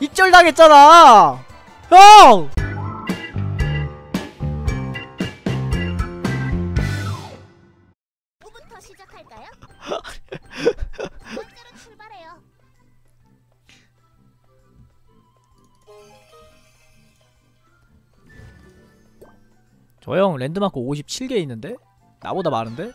입절 당했잖아 형! 저 형 랜드 마크 57개 있는데? 나보다 많은데?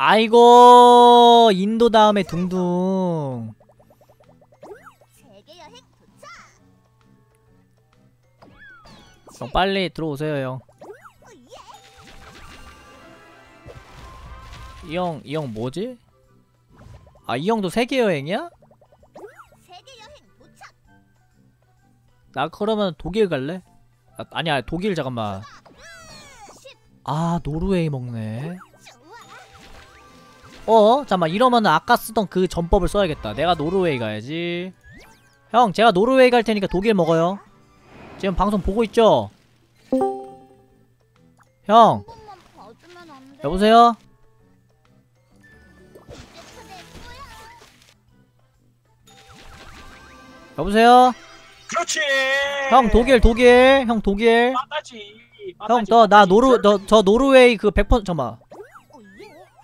아이고 인도 다음에 둥둥. 형 빨리 들어오세요 형 이 형, 이 형 뭐지? 아, 이 형도 세계 여행이야? 나 그러면 독일 갈래? 아, 아니야, 독일 잠깐만. 아, 노르웨이 먹네. 어? 잠깐만, 이러면 아까 쓰던 그 전법을 써야겠다. 내가 노르웨이 가야지. 형, 제가 노르웨이 갈 테니까 독일 먹어요. 지금 방송 보고 있죠? 형? 여보세요? 여보세요? 그렇지. 형, 독일, 독일. 형, 독일. 형, 너, 나 노르, 너, 저 노르웨이 그 100%, 잠깐만.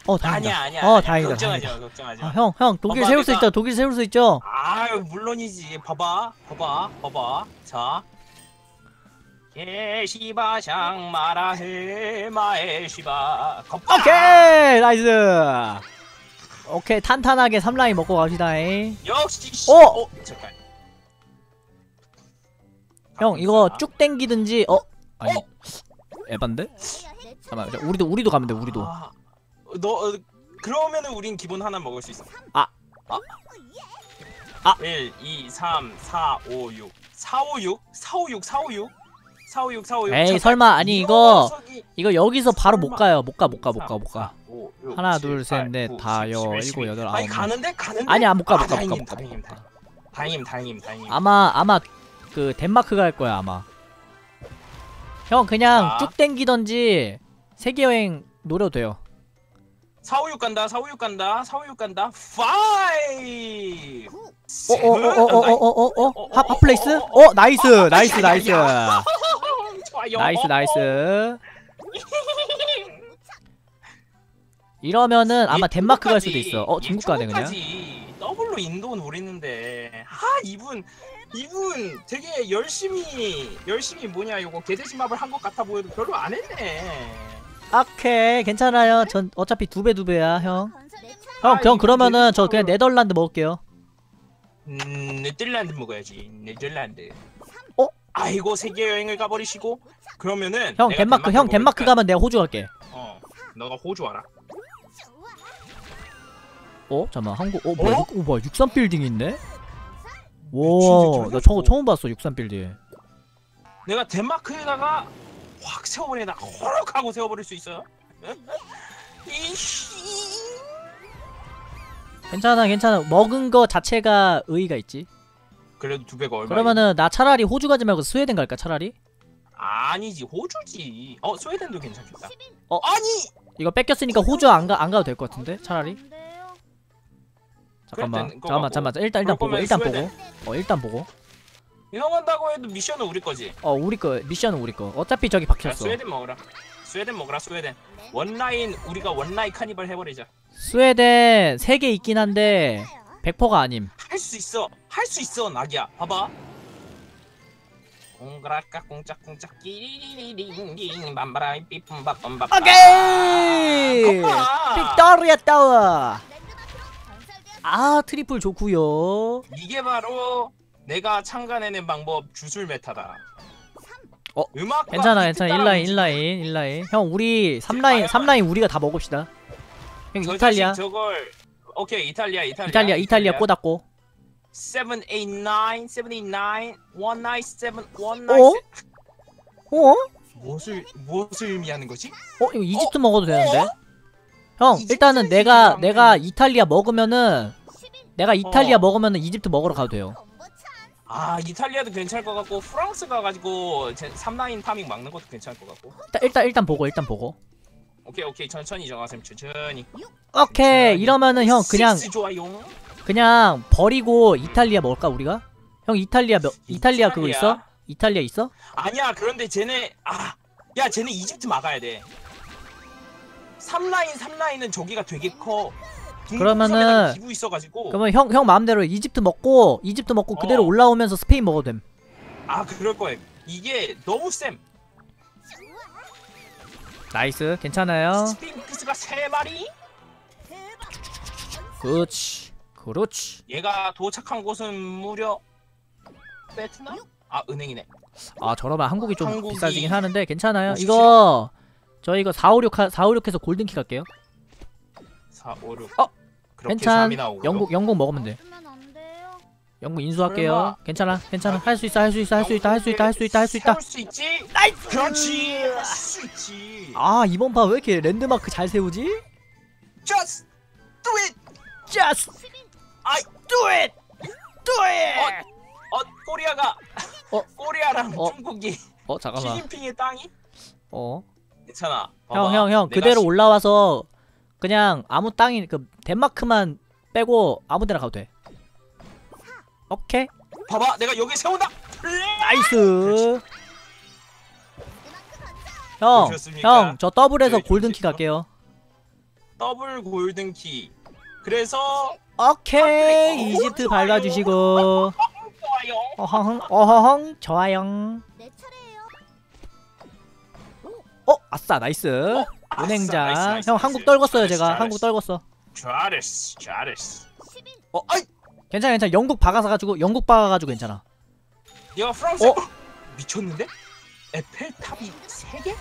어, 다행이다. 아니야 아니야. 어, 아니야. 다행이다, 걱정하지 다행이다. 마 걱정하지 아, 마. 형, 형, 독일 봐봐, 세울 수 내가- 있죠? 독일 세울 수 있죠? 아유 물론이지. 봐봐 봐봐 봐봐. 자. 예시바샹 마라헤 마에시바 겉바 오케이! 나이스! 오케이, 탄탄하게 3라인 먹고 갑시다 잉. 역시 씨. 어! 어 잠깐 형, 이거 자. 쭉 땡기든지, 어? 아니, 어? 에반데? 잠깐만, 저 우리도, 우리도 가면 돼, 우리도. 아, 너 어, 그러면은 우린 기본 하나 먹을 수 있어 아. 아. 아. 1 2 3 4 5 6 4 5 6 4 5 6 4 5 6 4 5 6 4 5 6 에이, 설마, 아니, 이거, 이거 여기서 바로 못 가요. 못 가, 못 가, 못 가, 못 가. 하나, 둘, 셋, 넷, 다, 여, 일곱, 여덟, 아니 아홉, 가는데 가는데 아니야, 못 가, 못 아, 가, 못 가, 못 가, 다행임, 못 가. 다행임 다행임 다행임 아마, 아마, 그, 덴마크 갈 거야, 아마. 형, 그냥 자. 쭉 땡기던지, 세계 여행 노려도 돼요. 4 5 6 간다 4 5 6 간다 4 5 6 간다. 5 어, 어어어어어어어어 핫 핫플레이스? 어 나이스 나이스 나이스. 나이스 나이스. 이러면은 아마 덴마크 갈 수도 있어. 어 중국 가네 그냥. 더블로 인도 노리는데. 하 이분 이분 되게 열심히 열심히 뭐냐 이거 개대신 맵을 한 것 같아 보여도 별로 안 했네 오케이 괜찮아요. 전 어차피 두 배 두 배야 형. 형 아, 그럼 이거 그러면은 저 그냥 네덜란드 먹을게요. 음 네덜란드 먹어야지. 네덜란드. 어? 아이고 세계 여행을 가버리시고? 그러면은 형 내가 덴마크 형 덴마크 가면 내가 호주 갈게. 어 너가 호주 와라. 어? 잠깐만 한국 어 뭐야 어? 육- 어 뭐야 63 빌딩 있네? 진짜 와나 처음 봤어 63 빌딩. 내가 덴마크에다가 확 세워버리다 호록 하고 세워버릴 수 있어요? 이씨. 괜찮아 괜찮아. 먹은 거 자체가 의의가 있지. 그래도 두 배가 얼마 그러면은 나 차라리 호주 가지 말고 스웨덴 갈까 차라리? 아니지 호주지. 어 스웨덴도 괜찮겠다. 어? 아니! 이거 뺏겼으니까 호주 안, 가, 안 가도 될 것 같은데? 차라리. 잠깐만. 잠깐만 잠깐만. 일단 일단 보고 일단 스웨덴. 보고 어 일단 보고 형 한다고 해도 미션은 우리 거지. 어 우리 거 미션은 우리 거. 어차피 저기 야, 박혔어. 스웨덴 먹어라. 스웨덴 먹어라 스웨덴. 원라인 우리가 원라인 카니발 해버리자. 스웨덴 3개 있긴 한데 100%가 아님. 할 수 있어. 할 수 있어 낙이야. 봐봐. 공그라까 공짝공짝. 끼리리링링 맘바라이 삐뿜바뿜바 오케이! 빅토리아 타워. 아 트리플 좋구요. 이게 바로 내가 창간해낸 방법 주술 메타다. 어, 음악 괜찮아 괜찮아. 1라인 1라인 1라인. 형 우리 3라인 3라인 우리가 다 먹읍시다. 형 이탈리아? 저걸 오케이 이탈리아 이탈리아. 이탈리아 이탈리아 꼬닫고 789 789 197 어? 197 어? 무엇을 무엇을 의미하는 거지? 어 이거 이집트 먹어도 되는데? 형 일단은 내가 내가 이탈리아 먹으면은 내가 이탈리아 어. 먹으면은 이집트 먹으러 가도 돼요. 아 이탈리아도 괜찮을 것 같고 프랑스 가가지고 제 3라인 타밍 막는 것도 괜찮을 것 같고. 일단 일단 일단 보고 일단 보고. 오케이 오케이. 천천히 정하세요. 천천히. 오케이 이러면은 형 그냥 그냥 버리고 이탈리아 먹을까 우리가? 형 이탈리아 몇 이탈리아? 그거 이탈리아? 있어? 이탈리아 있어? 아니야 그런데 쟤네 아 야 쟤네 이집트 막아야 돼. 3라인 3라인은 저기가 되게 커 그러면은- 기부 있어가지고 그러면 형 형 마음대로 이집트 먹고 이집트 먹고 그대로 어. 올라오면서 스페인 먹어도 됨. 아 그럴 거예요 이게 너무 쌤 나이스 괜찮아요. 스핑크스가 3마리 그렇지 그렇지. 얘가 도착한 곳은 무려 베트남? 아 은행이네 아 저러면 한국이 좀 한국이 비싸지긴 하는데 괜찮아요. 오십시오. 이거 저 이거 456 456해서 골든키 갈게요. 4, 5, 6 어, 그렇게 괜찮. 3이 나오고 영국 영국 먹으면 돼. 영국 인수할게요. 설마. 괜찮아 괜찮아 할 수 있어 할 수 있어 할 수 있다 할 수 있다 할 수 있다 할 수 있다. 세울 수 있지? 나이스. 그렇지 할 수 있지 아 이번 판 왜 이렇게 랜드마크 잘 세우지? Just do it Just 아이. do it, do it. 어 코리아가 어. 코리아랑 어. 중국이 어 잠깐만. 시진핑의 땅이 어. 괜찮아 형 형 형 그대로 시- 올라와서 그냥 아무 땅이 그 덴마크만 빼고 아무 데나 가도 돼. 오케이 봐봐 내가 여기 세운다 나이스. 형, 보셨습니까? 형, 저 더블에서 네, 골든키? 갈게요. 더블 골든키 그래서 오케이, 오, 이집트. 밟아주시고, 어허헝, 어허헝, 좋아요. 어, 아싸, 나이스. 나이스, 형. 한국 떨궜어요, 제가. 한국 떨궜어. 잘했어 잘했어 10인 어 아이 괜찮아, 괜찮아. 영국 박아서가지고, 영국 박아가지고 괜찮아. 얘가 프랑스 어? 미쳤는데 에펠탑이 3개?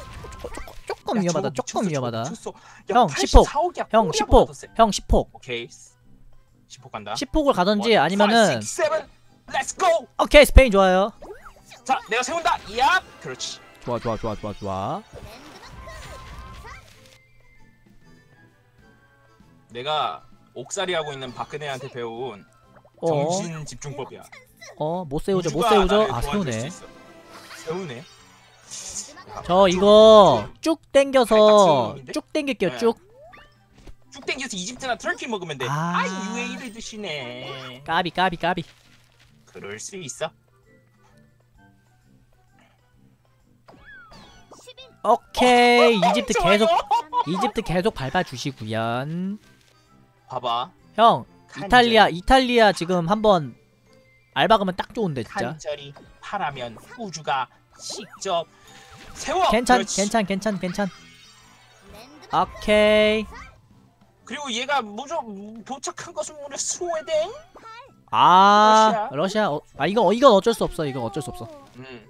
조금 위험하다, 조금 위험하다. 형, 형 10폭. 10폭 형, 10폭. 형, 10폭. 오케이 10폭 간다 10폭을 가던지 아니면은, 7 렛츠 고! 오케이, 스페인 좋아요. 자 내가 세운다 야 그렇지 좋아, 좋아, 좋아, 좋아, 좋아. 내가 옥살이 하고 있는 박근혜한테 배운 어, 정신 집중법이야 어, 못 세우죠, 못 우주가 세우죠. 나를 아, 도와줄 세우네. 수 있어. 세우네 저 이거 쭉 당겨서? 쭉 당길게요 네. 쭉 쭉 땡겨서 이집트나 터키 먹으면 돼. 아. 아, UAE를 드시네. 까비 까비 까비 그럴 수 있어. 10인 오케이 이집트 좋아요. 계속 이집트 계속 밟아주시구요 봐봐. 형 칸절, 이탈리아 이탈리아 지금 한번 알박으면 딱 좋은데 진짜 칸절이 파라면 우주가 직접 세워. 괜찮 그렇지. 괜찮 괜찮 괜찮 오케이 그리고 얘가 무조 도착한 것은 무려 스웨덴. 아 러시아 어, 아 이거 이건 어쩔 수 없어 이건 어쩔 수 없어 음.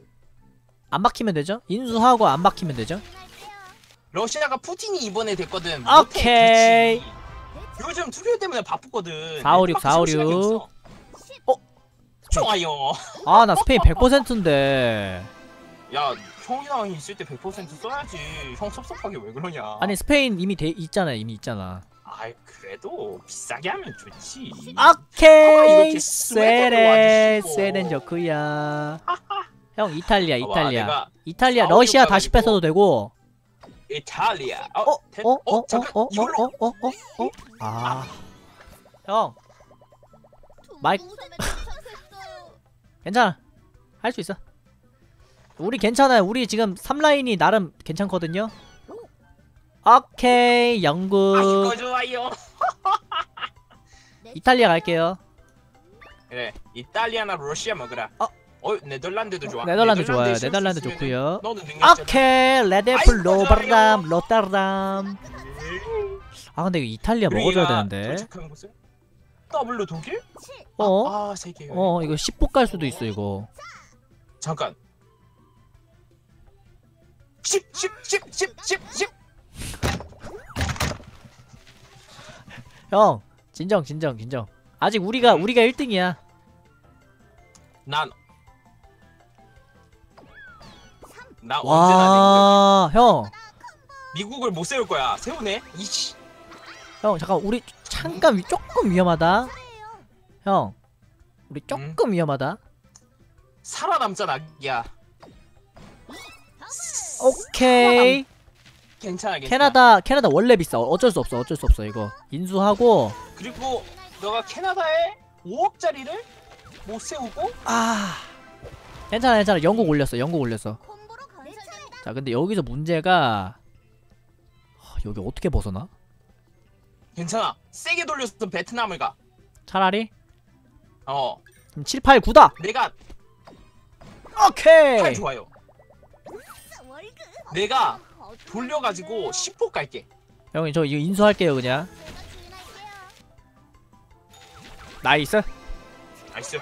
안 막히면 되죠 인수하고 안 막히면 되죠 러시아가 푸틴이 이번에 됐거든. 오케이. 요즘 투표 때문에 바쁘거든. 456, 넷마크 세울 시간이 456. 없어. 어? 좋아요. 아 나 스페인 100%인데 야 형이랑 있을 때 100% 써야지. 형 섭섭하게 왜 그러냐? 아니 스페인 이미 돼 있잖아 이미 있잖아 아이 그래도 비싸게 하면 좋지. 오케이 스웨덴 와주시고. 스웨덴 좋구야 형 이탈리아 이탈리아 이탈리아 러시아 다시. 뺏어도 되고 이탈리아. 어? 어? 대- 어? 어? 어? 잠깐 어? 어? 이걸로 어? 어? 어? 어? 아 형, 쫓아냈어요. 괜찮아 할 수 있어 우리 괜찮아요 우리 지금 3라인이 나름 괜찮거든요 오케이 아 영국 이거 좋아요. 이탈리아 갈게요 그래 이탈리아나 러시아 먹으라. 어. 어 네덜란드도 좋아. 네덜란드 좋아요 네덜란드 좋고요. 오케이 로버담 좋아요. 로타르담 아 근데 이탈리아 먹어줘야 되는데 더블로 독일? 어? 아세 개. 어 이거 10복 갈 수도 있어 이거 잠깐. 10 10 10 10 10 10. 형 진정 진정 진정 아직 우리가 우리가 1등이야 난. 나 언제나 와 형. 미국을 못 세울 거야. 세우네. 이씨. 형 잠깐 우리 잠깐 위- 조금 위험하다 형 우리 조금 위험하다 살아남자 낙이야. 오케이 괜찮아 괜찮아. 캐나다 캐나다 원래 비싸 어쩔 수 없어 어쩔 수 없어 이거 인수하고 그리고 너가 캐나다에 5억짜리를 못 세우고 아 괜찮아 괜찮아 영국 올렸어 영국 올렸어. 자 근데 여기서 문제가 하, 여기 어떻게 벗어나? 괜찮아. 세게 돌려서 베트남을 가. 차라리 어. 그럼 7, 8, 9다 내가 오케이 팔 좋아요. 월급. 내가 어, 돌려가지고 10호 갈게. 형님 저 이거 인수할게요 그냥. 나이스 나이스.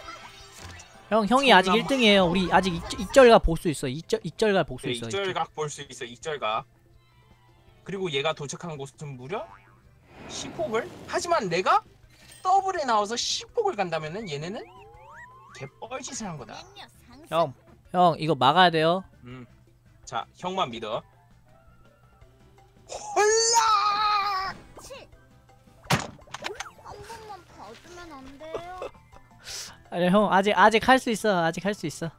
형 형이 아직 정남. 1등이에요 우리 아직 익, 익절가 볼수 있어 익절, 익절가 볼수 그래, 있어 익절각 볼 수 있어. 익절각. 그리고 얘가 도착한 곳은 무려 10폭을. 하지만 내가 더블에 나와서 10폭을 간다면은 얘네는 개뻘짓을 한 거다. 형, 형 이거 막아야 돼요 음. 자, 형만 믿어. 홀라! 칠. 한 번만 봐주면 안 돼요? 아니 형 아직 아직 할 수 있어 아직 할 수 있어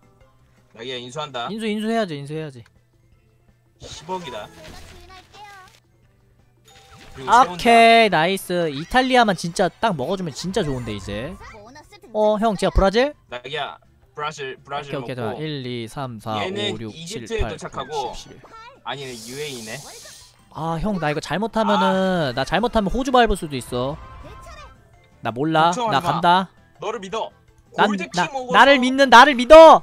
나기야 인수한다. 인수 인수해야지 인수해야지 10억이다. 제가 주인할게요. 그리고 세운다. 오케이 나이스 이탈리아만 진짜 딱 먹어주면 진짜 좋은데 이제. 어 형 제가 브라질? 나기야 브라질 브라질 오케이 오케이 먹고 자 1, 2, 3, 4, 얘는 5, 6, 7, 이집트에 8, 9, 도착하고 10, 11 아니네 UAE네. 아 형 나 이거 잘못하면은 나 잘못하면 호주 밟을 수도 있어. 나 몰라 나 마. 간다 너를 믿어. 난 나, 먹어서 나를 믿는 나를 믿어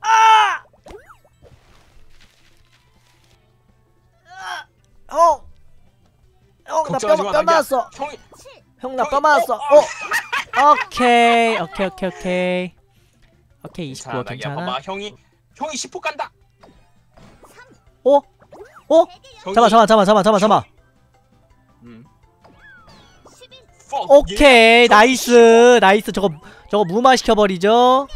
아! 아! 어! 형나 걱정하지 뼈, 마, 뼈. 맞았어 형이 칠. 형나 뼈 맞았어 어, 어! 오케이 오케이 오케이 오케이 오케이 29 자, 나기야 괜찮아 봐봐. 형이 형이 10호 간다. 어? 어? 형이 잠깐 잠깐 잠깐 잠깐 잠깐 오케이. 나이스 나이스 저거 저거 무마시켜버리죠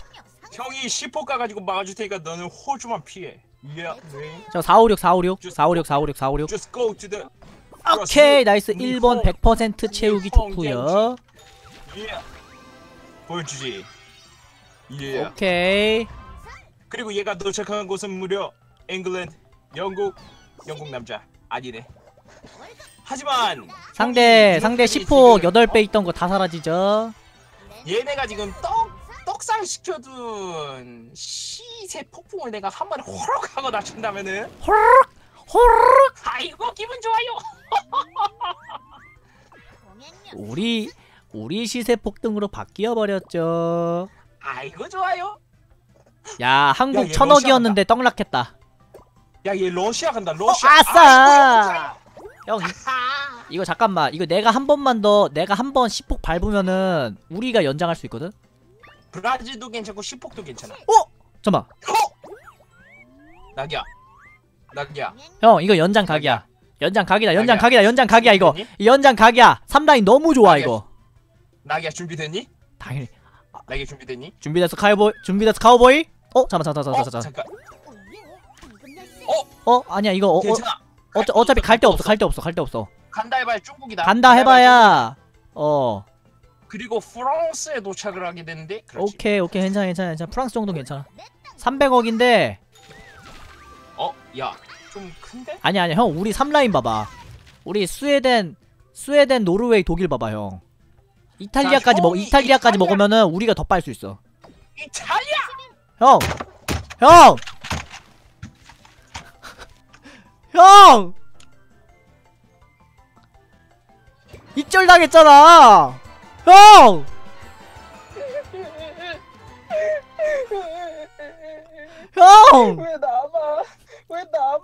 형이 10호 가가지고 막아줄 테니까 너는 호주만 피해. Yeah. 저 456 456 456 456 456 Just go to the. 오케이 나이스 우리 1번 형, 100% 채우기 Yeah. 보여주지. Yeah. 오케이 그리고 얘가 도착한 곳은 무려 잉글랜드, 영국, 영국 남자 아니네. 하지만 상대 상대 이렇게 10폭 지금 8배 있던 거 다 사라지죠? 얘네가 지금 떡 떡상 시켜둔 시세 폭풍을 내가 한 번에 호록 하고 낮춘다면은? 호르륵 호르륵 아이고 기분 좋아요. 우리 우리 시세 폭등으로 바뀌어 버렸죠. 아이고 좋아요. 야 한국 얘 천억이었는데 떡락했다. 야 얘 러시아 간다 어 러시아. 아싸! 형 이- 아, 이거 잠깐만 이거 내가 한 번만 더 내가 한 번 10폭 밟으면은 우리가 연장할 수 있거든 브라질도 괜찮고 10폭도 괜찮아. 잠깐만 낙이야. 낙이야. 동행력. 형 이거 연장 각이야 연장 각이다 연장 각이야. 각이다 연장 각이야 이거 준비됐니? 연장 각이야 3라인 너무 좋아 각이야. 이거 낙이야 준비됐니? 당연히 낙이 준비됐니? 준비됐어 카우보이 준비됐어 카우보이 어 잠깐 잠깐 잠깐 어 잠깐. 어? 어 아니야 이거 어, 어, 괜찮아. 어, 어차피 갈 데 없어 갈 데 없어 갈 데 없어 간다 해봐야 중국이다. 간다 해봐야 어 그리고 프랑스에 도착을 하게 되는데 그렇지. 오케이 오케이 괜찮아 괜찮아 괜찮아 프랑스 정도 괜찮아 300억인데 어? 야, 좀 큰데? 아니 아니 형 우리 3라인 봐봐 우리 스웨덴 스웨덴 노르웨이 독일 봐봐 형 이탈리아까지 자, 먹 이탈리아까지 이탈리아- 먹으면은 우리가 더 빨 수 있어 이탈리아! 형! 형! 형! 입절 당했잖아! 형! 형! 왜 나만? 왜 나만?